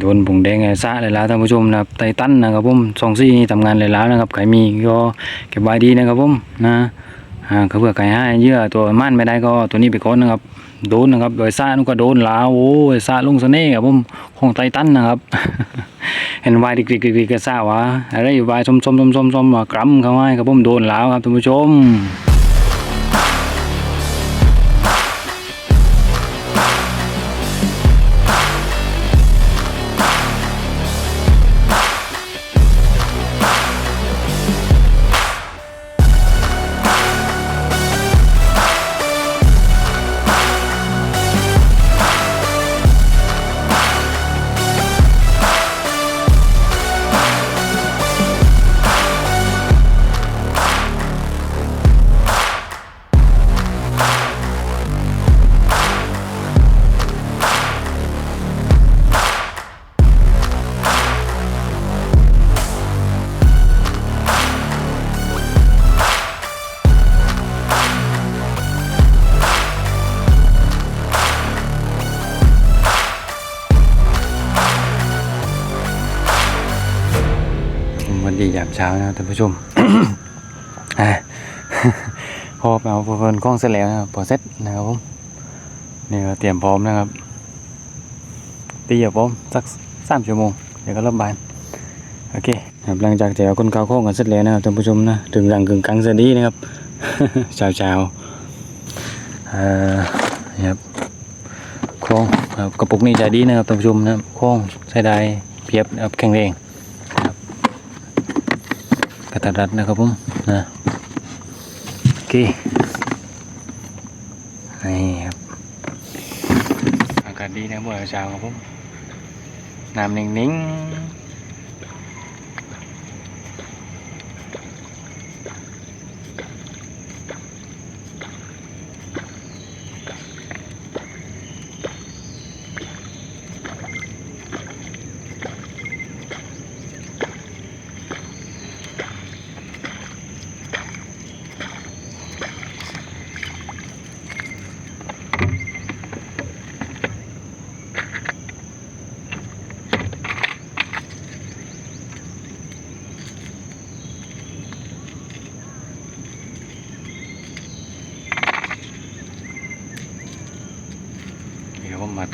โดนผงแดงไอ้ซะเลยแล้วท่านผู้ชมนะครับไตตันนะครับผมสองซี่นี่ทำงานเลยแล้วนะครับใครมีก็เก็บไว้ดีนะครับผมนะอ่าก็เพื่อใครให้เยื่อตัวม่านไม่ได้ก็ตัวนี้ไปก่อนนะครับโดนนะครับโดยซานุก็โดนลาวโอ้ยซาลุงเสน่ห์ครับผมของไตตันนะครับ เห็นวายดิกดิกดิกดิกก็ซ่าวะอะไรอยู่วายส้มสมสมสมสมมากรัมเขาให้ครับผมโดนลาวครับท่านผู้ชม ดียามเช้านะท่านผู้ชมอะพอเอาเพิ่นกล้องเสร็จแล้วนะครับพอเสร็จนะครับผมนี่ก็เตรียมพร้อมนะครับตีอย่าพร้อมสักสามชั่วโมงเดี๋ยวก็เริ่มบานโอเคครับหลังจากที่เอาคนเก่าโค้งกันเสร็จแล้วนะครับท่านผู้ชมนะถึงหลังกึ่งกลางเสดีนะครับเช้าเช้าเอ่อครับโค้งกระปุกนี้ใจดีนะครับท่านผู้ชมนะครับโค้งใช้ได้เพียบนะครับแข็งแรง กระตัดรัดนะครับผมนะโอเคนี่ครับอากาศดีนะเมื่อเช้าครับผมน้ำนิ่งๆ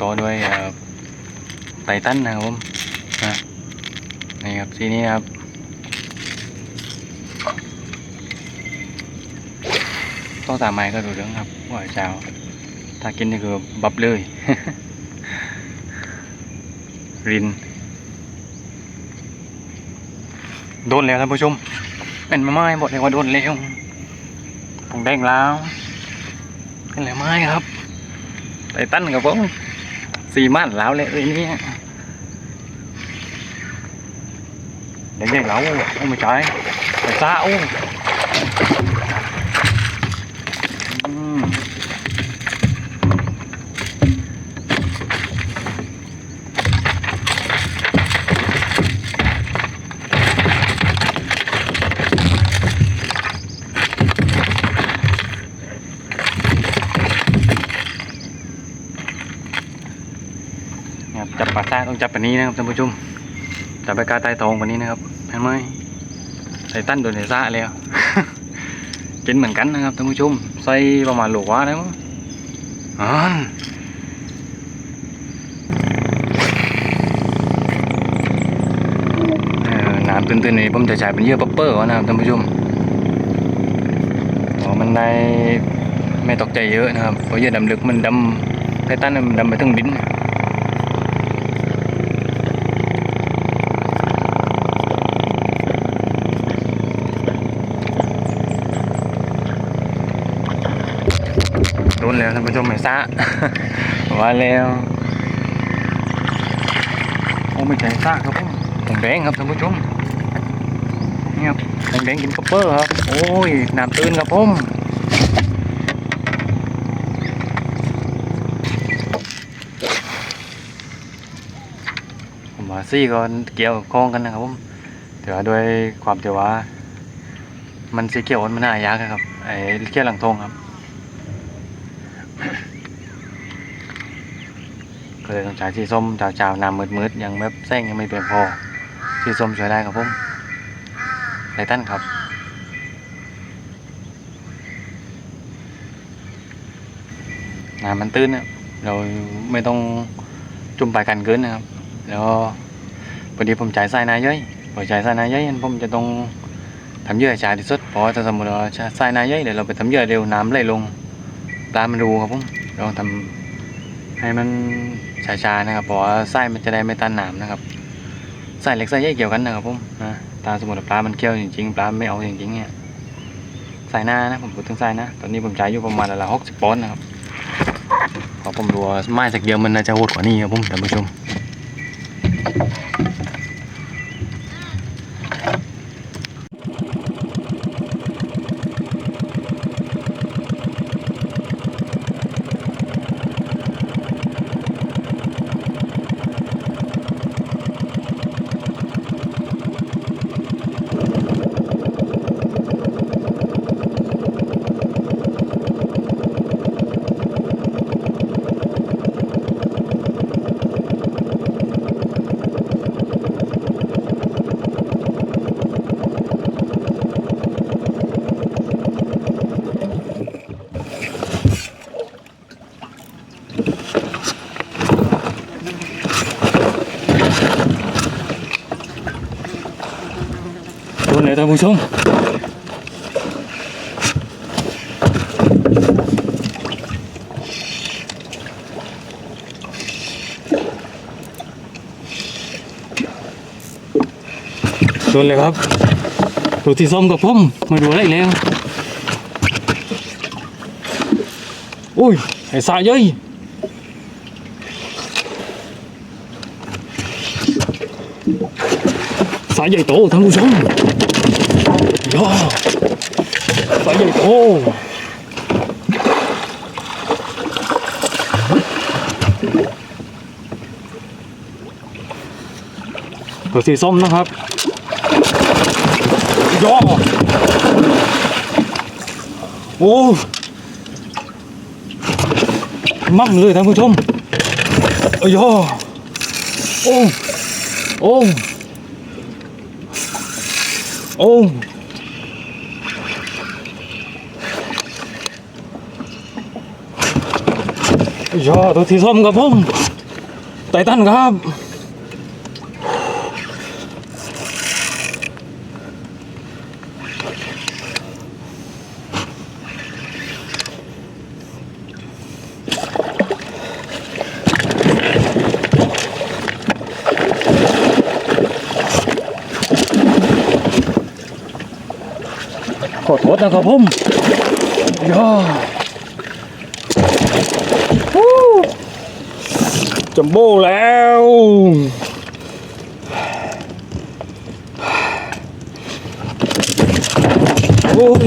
นี่ครับผมมาต่อด้วยเอ่อไททันนะครับผมนะนี่ครับทีนี้ครับต้องตามไม้ก็ดูเรื่องครับว่าเช้าถ้ากินนี่คือบับเลย ริน โดนแล้วท่านผู้ชม เป็นไม้บอกเลยว่าโดนแล้วผมแดงแล้วเป็นแล้วไม้ครับไตตันกับผม สี่มันแล้วเลยเนี่ยเด็กๆเราโอ้ไม่ใช่ไตซ่าโอ้อืมนะครับจับ ปลาซ่าต้องจับแบบนี้นะครับท่านผู้ชมจับไปกาใต้ตองแบบนี้นะครับเห็นไหมไตตันโดนไตซ่าแล้วกินเหมือนกันนะครับท่านผู้ชมใส่ประมาณโหลกว่านะมั้งอ่านเอน้ำตื้นๆนี่ผมจะใช้เป็นเยื่อป๊ปเปอร์วนะครับท่านผู้ชมอ๋อมันได้ไม่ตกใจเยอะนะครับเพราะเยื่อดำลึกมันดำไททันมันดำไปถึงดิน รุนแล้วท่านผู้ชมไม่ซะว่าแล้วโอ้ไม่ใช่ซะครับผมผมแดงครับท่านผู้ชมนี่ครับผมแดงกินคัพเปอร์ครับ โอ้ยน้ำตื้นครับผมผมว่าซี่ก็เกี่ยวข้องกันนะครับผมแต่ว่าด้วยความที่ว่า มันสีเขียวมันหายากอะครับไอ้เขียวหลังทงครับ ก็เลยต้องใช้สีส้มจาวๆน้ำมืดๆยังแบบแสงยังไม่เพียงพอสีส้มช่วยได้ครับผมไททันครับน้ำมันตื้นนะเราไม่ต้องจุ่มไปกันเกินนะครับ แล้วพอดีผมจ่ายสายนาย่อยพอจ่ายสายนาย่อยผมจะต้องทำเยื่อช้าที่สุดเพราะถ้าสมมติเราสายนาย่อยเดี๋ยวเราไปทำเยื่อเร็วน้ำไหลลงปลามันรูครับผมเราทำ ให้มันช้าๆนะครับเพราะว่าสายมันจะได้ไม่ตันหนามนะครับสายเล็กสายใหญ่เกี่ยวกันนะครับผมนะตาสมุนปลา มันเกี่ยวจริงๆปลาไม่เอาจริงๆเนี่ยสายหน้านะผมพูดถึงสายนะตอนนี้ผมใช้อยู่ประมาณละหกสิบปอนด์นะครับพอผมดูว่าไม้สักเดียวมันน่าจะโหดกว่านี้ครับผมท่านผู้ชม ดูเลยท่านผู้ชมโดนเลยครับดูที่ส้มกับผมมาดูอะไรแล้วอุ้ยไอ้สายเย้ยสายใหญ่โตท่านผู้ชม ย่าสายใหญ่โตตัวสีส้มนะครับย่าโอ้มั่งเลยท่านผู้ชมเอ้ยโอ้โอ้โอ้ ยอดตัวที่ส้มครับผมไตตันครับขอโทษนะครับผมย่าฮู้ จัมโบ้แล้วโอ้ย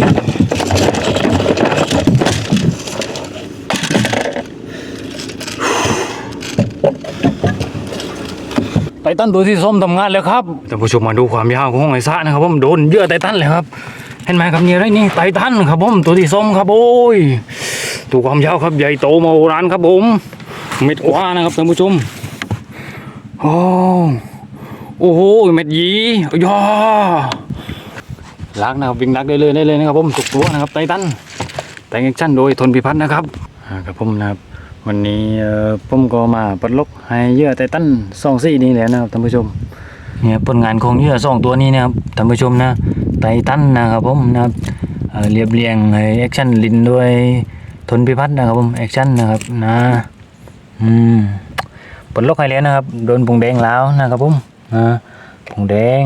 ไตตันตัวที่ส้มทำงานแล้วครับท่านผู้ชมมาดูความยาวของไอ้ซะนะครับผมโดนเยอะไตตันเลยครับ เห็นไหมครับเนี่อะไรนี่ไตตันครับผมตัวที่ส้มครับโอ้ย ตัวความยาวครับใหญ่โตมโหฬารครับผมเม็ดกว่านะครับท่านผู้ชมโอ้โอ้โหเม็ดยีย่าลักนะครับวิ่งลักได้เลยได้เลยนะครับผมทุกตัวนะครับไตตันแต่งแอคชั่นโดยทนพิพัฒน์นะครับครับผมนะครับวันนี้ผมก็มาปลดล็อกให้เยื่อไตตันสองซี่นี้แล้วนะครับท่านผู้ชมเนี่ยผลงานของเยื่อสองตัวนี้นะครับท่านผู้ชมนะไตตันนะครับผมนะครับเอ่อเรียบเรียงให้แอคชั่นลินด้วย ทนพิพัฒน์นะครับผมแอคชั่นนะครับนะอืมผลล็อกให้แล้วนะครับโดนผงแดงแล้วนะครับผมนะผงแดง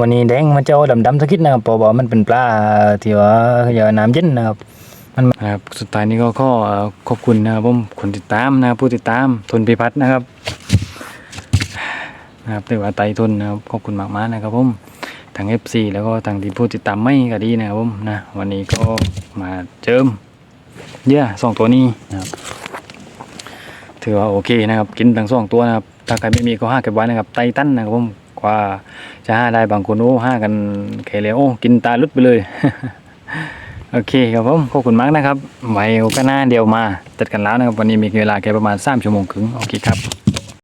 วันนี้แดงมันจะเอาดำๆสักนิดนะครับเพราะว่ามันเป็นปลาที่ว่าอย่าน้ำเย็นนะครับมันะครับสุดท้ายนี้ก็ขอขอบคุณนะครับผมคนติดตามนะครับผู้ติดตามทนพิพัฒน์นะครับนะครับถือว่าไตทุนนะครับขอบคุณมากๆนะครับผมทาง FC แล้วก็ทางที่ผู้ติดตามไม่ก็ดีนะครับผมนะวันนี้ก็มาเจิม เยื่อสองตัวนี้นะครับถือว่าโอเคนะครับ กินทั้งสองตัวนะครับ ถ้าใครไม่มีก็ห้าเก็บไว้นะครับ ไตตันนะครับผมกว่าจะห้าได้บางคนโอ้ห้ากันแค่แล้วโอ้กินตาลุดไปเลย โอเคครับผม ขอบคุณมากนะครับ ไว้ก็หน้าเดียวมาจัดกันแล้วนะครับ วันนี้มีเวลาแค่ประมาณ3ชั่วโมงครึ่ง โอเคครับ